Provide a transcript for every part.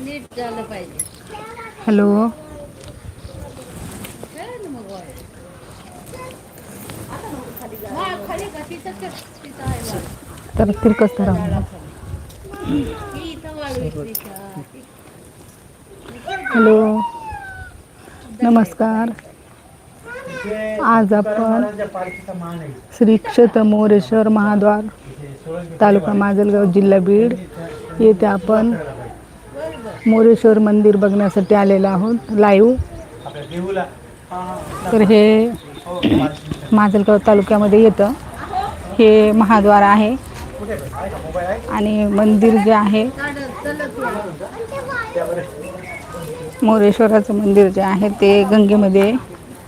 नीट झालं पाहिजे. हॅलो. हा खाली का? तिथं ठेव. तिथं आहे वाळू. तर तिरकस राहून ती इथं वाळू आहे तिथं. हॅलो. नमस्कार. आज आपण श्री क्षेत्र मोरेश्वर महाद्वार तालुका माजलगाव जिल्हा बीड येथे आपण मोरेश्वर मंदिर बघण्यासाठी आलेलो आहोत लाईव्ह तर हे माजलगाव तालुक्यामध्ये येतं. हे महाद्वार आहे. आणि मंदिर जे आहे मोरेश्वराचं मंदिर जे आहे ते गंगेमध्ये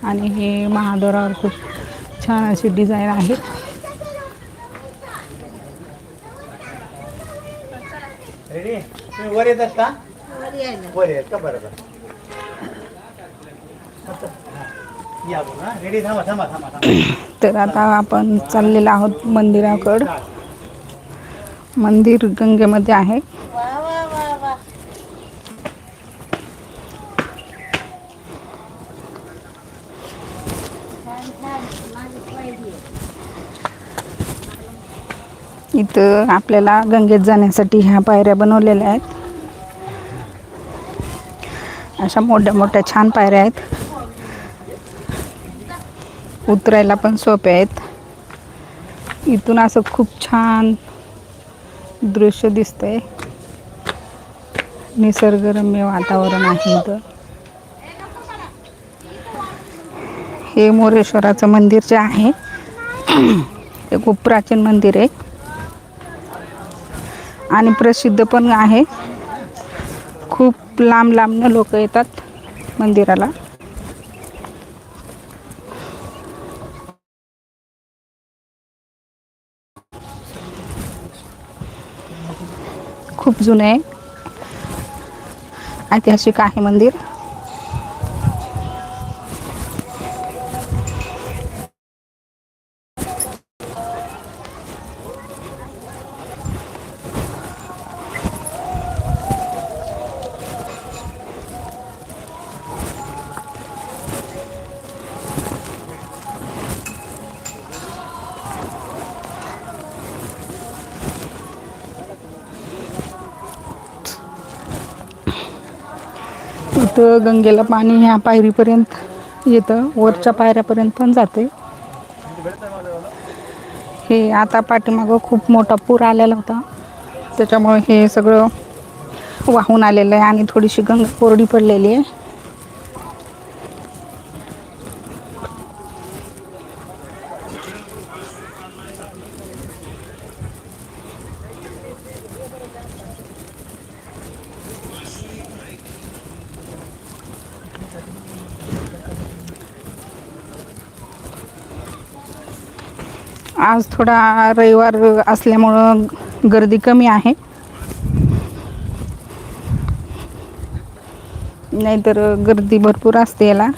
आणि हे महाद्वारावर खूप छान अशी डिझाईन आहे. रेडी तुम्ही वर येत असता? वर येत का बरं बरं या बघ हा रेडी थांबा थांबा थांबा थांबा. तर आता आपण चाललेलो आहोत मंदिराकडं. मंदिर गंगेमध्ये आहे. इथं आपल्याला गंगेत जाण्यासाठी ह्या पायऱ्या बनवलेल्या आहेत. अशा मोठ्या मोठ्या छान पायऱ्या आहेत. उतरायला पण सोप्या आहेत. इथून असं खूप छान दृश्य दिसतंय. निसर्गरम्य वातावरण आहे इथं. हे मोरेश्वराचं मंदिर जे आहे ते खूप प्राचीन मंदिर आहे. आणि प्रसिद्ध पण आहे. खूप लांब लांबनं लोक येतात मंदिराला. खूप जुनं आहे. ऐतिहासिक आहे मंदिर. इथं गंगेला पाणी ह्या पायरीपर्यंत येतं. वरच्या पायऱ्यापर्यंत पण जाते. हे आता पाठीमागं खूप मोठा पूर आलेला होता. त्याच्यामुळे हे सगळं वाहून आलेलं आहे आणि थोडीशी गंगा कोरडी पडलेली आहे. आज थोडा रविवार असल्यामुळं गर्दी कमी आहे. नाहीतर गर्दी भरपूर असते याला.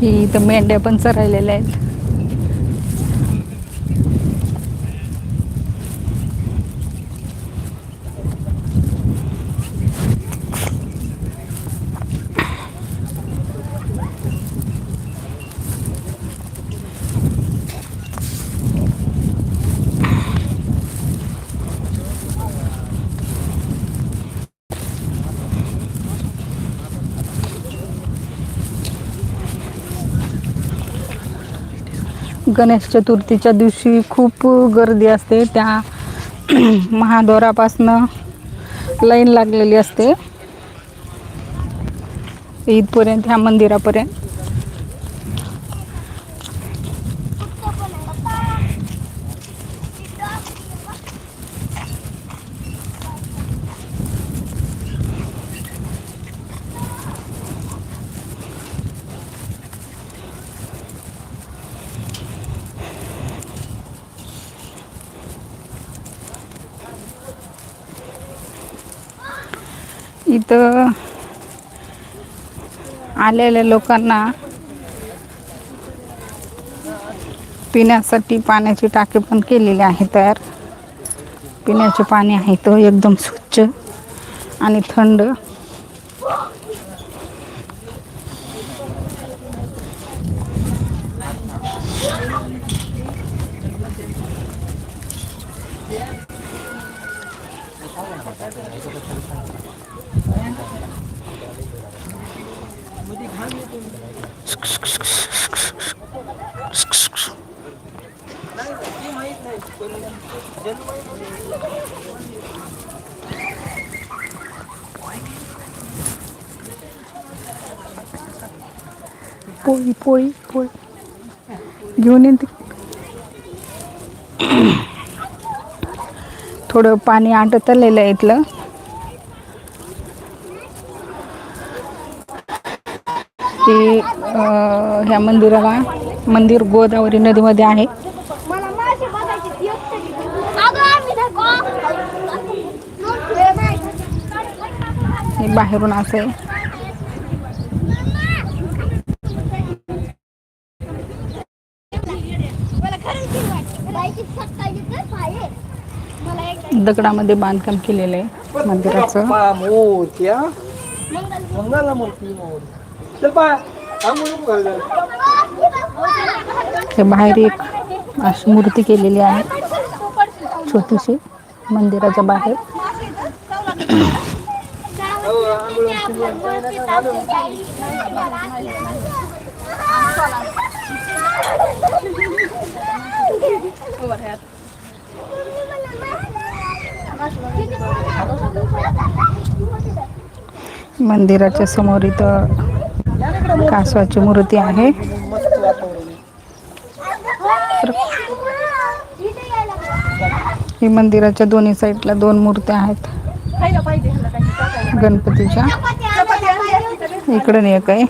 ही इथं मेंढ्या पण चरायलेल्या आहेत. गणेश चतुर्थीच्या दिवशी खूप गर्दी असते. त्या महाद्वारापासनं लाईन लागलेली असते. इथपर्यंत ह्या मंदिरापर्यंत. इथं आलेल्या लोकांना पिण्यासाठी पाण्याची टाकी पण केलेली आहे तयार. पिण्याचे पाणी आहे तो एकदम स्वच्छ आणि थंड. पोळी पोळी पोळी. घेऊन येते थोडं पाणी आटत आलेलं आहे इथलं. की ह्या मंदिराला मंदिर गोदावरी नदीमध्ये आहे. हे बाहेरून असं दगडामध्ये बांधकाम केलेलं आहे मंदिराचं. बाप्पा मोरया मंगलमूर्ती मोर. चल पा. हे बाहेर एक अशी मूर्ती केलेली आहे. छोटीशी मंदिराच्या बाहेर. हो, मंदिराच्या समोर इथं कासवाची मूर्ती आहे. ही मंदिराच्या दोन्ही साईडला दोन मूर्त्या आहेत. गणपतीच्या. इकडं एक आहे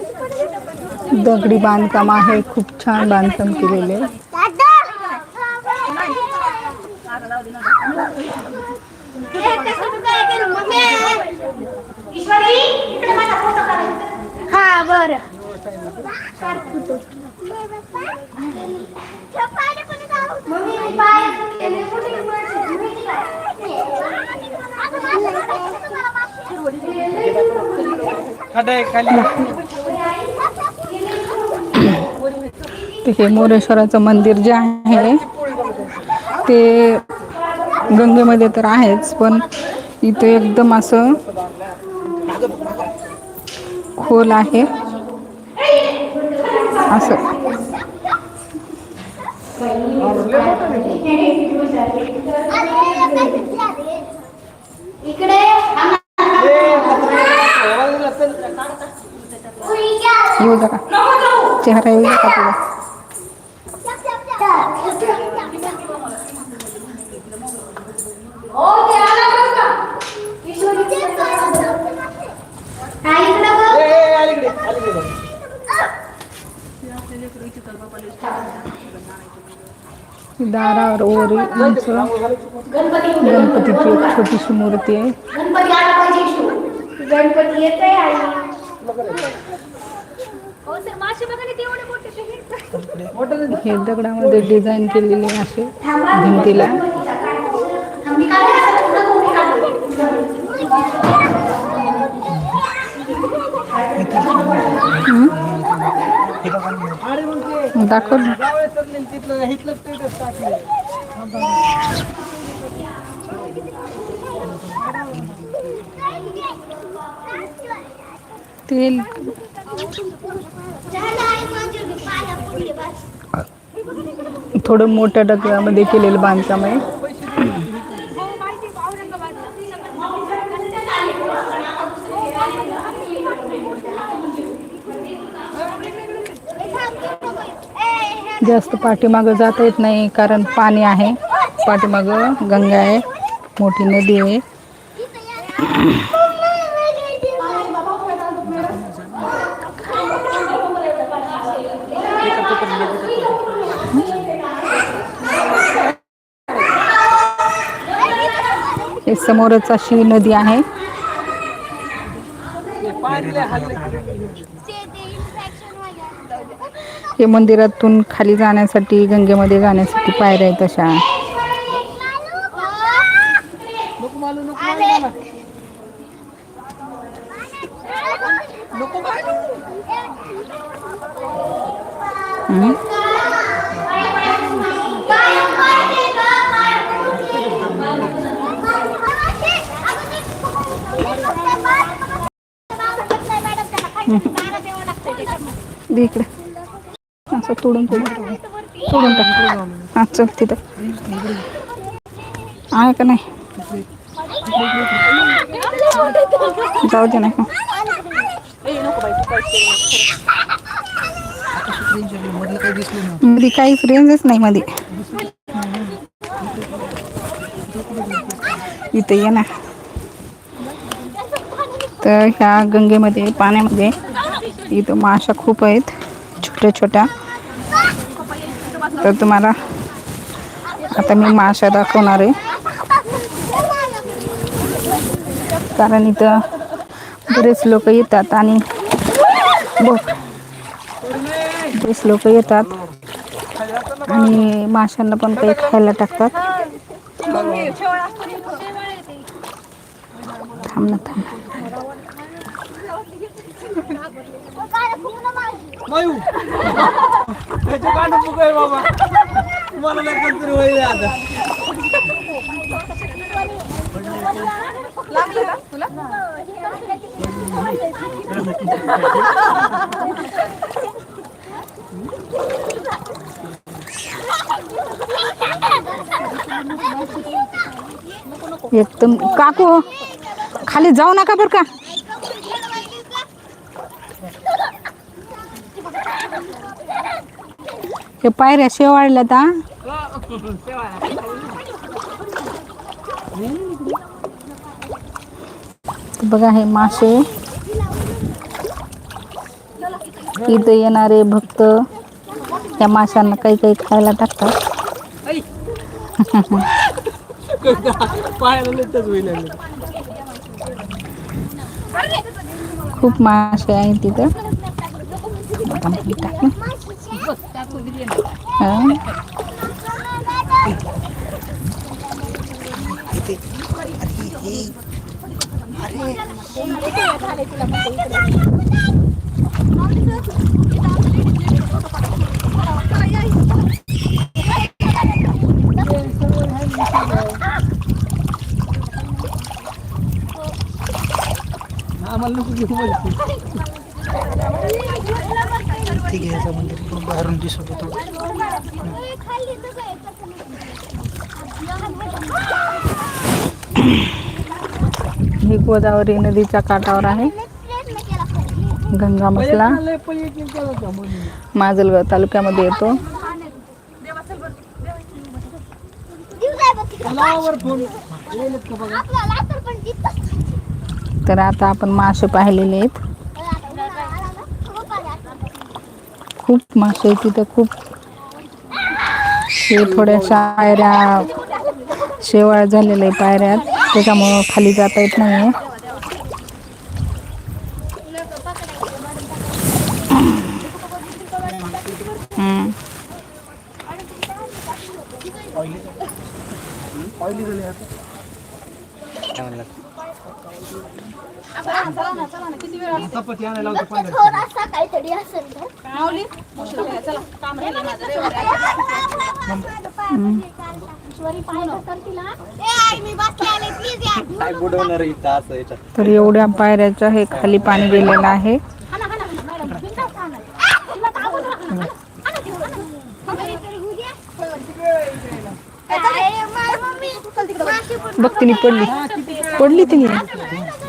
दगडी बांधकाम आहे. खूप छान बांधकाम केलेले. आहे हा बर. खाली. ते हे मोरेश्वराचं मंदिर जे आहे ते गंगेमध्ये तर आहेच पण इथे एकदम असं खोल आहे. असं. इकडे येऊ चेहरा येऊ का तुला दारावर ओरी उंच गणपतीची एक छोटीशी मूर्ती आहे. गणपती आला पाहिजे. गणपती येत आहे आणि हो दगडामध्ये डिझाईन केलेली आहे असे भिंतीला. काय पुढं कोणी काढलं? अरे मग ते दाखव ना. ज्यावेळेस तर तिथलं इथलं status टाकलंय. तेल. थोडं मोठ्या दगडामध्ये केलेलं बांधकाम आहे जास्त पाठीमागं जाता येत नाही कारण पाणी आहे. पाठीमागं गंगा आहे मोठी नदी आहे. हे समोरच अशी नदी आहे ते पाहिलं हल्ले ते ते इन्फेक्शन वगैरे हे मंदिरातून खाली जाण्यासाठी गंगेमध्ये जाण्यासाठी पायऱ्या आहेत. दे इकडे. तोडून तोडून. तोडून टाक. चल तिथं. आहे का नाही? जाऊ दे नाही मधलं काही मध्ये काहीच रेंजच नाही मध्ये इथे ये ना. तर ह्या गंगेमध्ये पाण्यामध्ये इथं माशा खूप आहेत छोट्या छोट्या तर तुम्हाला आता मी माशा दाखवणार आहे. कारण इथं बरेच लोक येतात आणि बरेच लोक येतात आणि माशांना पण काही खायला टाकतात. थांब ना थांब मायू त्याच्या नको आहे बाबा. मला नाही कोणतरी होईल आता. एकदम काकू खाली जाऊ नका बरं का. हे पायऱ्या शेवाळल्या ता बघा हे मासे. इथं येणारे भक्त या माशांना काही काही खायला टाकतात. खूप मासे आहेत तिथं आता मी टाक ना. हा. आम्हाला मंदिर पूर्ण बाहेरून दिसत होतं. ही गोदावरी नदीच्या काठावर आहे. गंगा मसला माजलगाव तालुक्यामध्ये येतो. तर आता आपण मासे पाहिलेले आहेत. खूप मासे आहेत तिथं खूप हे थोड्याशा पायऱ्या शेवाळ झालेल्या आहे पायऱ्यात त्याच्यामुळं खाली जाता येत नाही आहे चपाती आणायला लावतो पंधरा थोडासा काहीतरी असेल तर तर काय बुडवणार इथं असं याच्यात एवढ्या पायऱ्याच्या हे खाली पाणी गेलेलं आहे बघ तिने पडली पडली तिने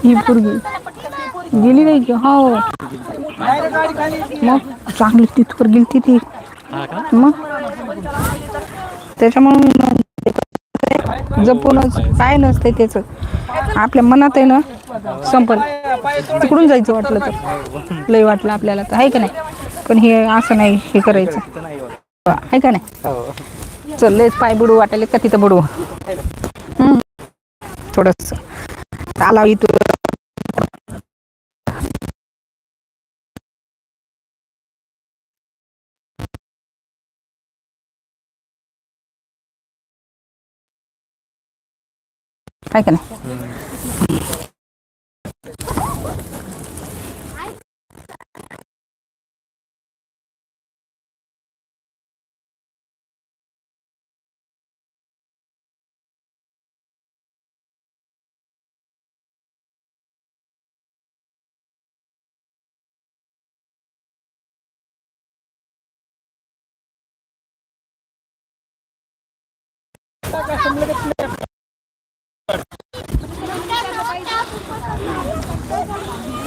ही पोरगी. गेली नाही की? हो. मग चांगली तिथवर गेली ती. मग? त्याच्यामुळे जपूनच काय नसते त्याचं. आपल्या मनात आहे ना संपल. तिकडून जायचं वाटलं तर. लय वाटलं आपल्याला तर. आहे का नाही? पण हे असं नाही हे करायचं. आहे का नाही? चल लयच पाय बुडू वाटायला का तिथं बुडू? थोडस. आला इथं काय का नाही Thank you.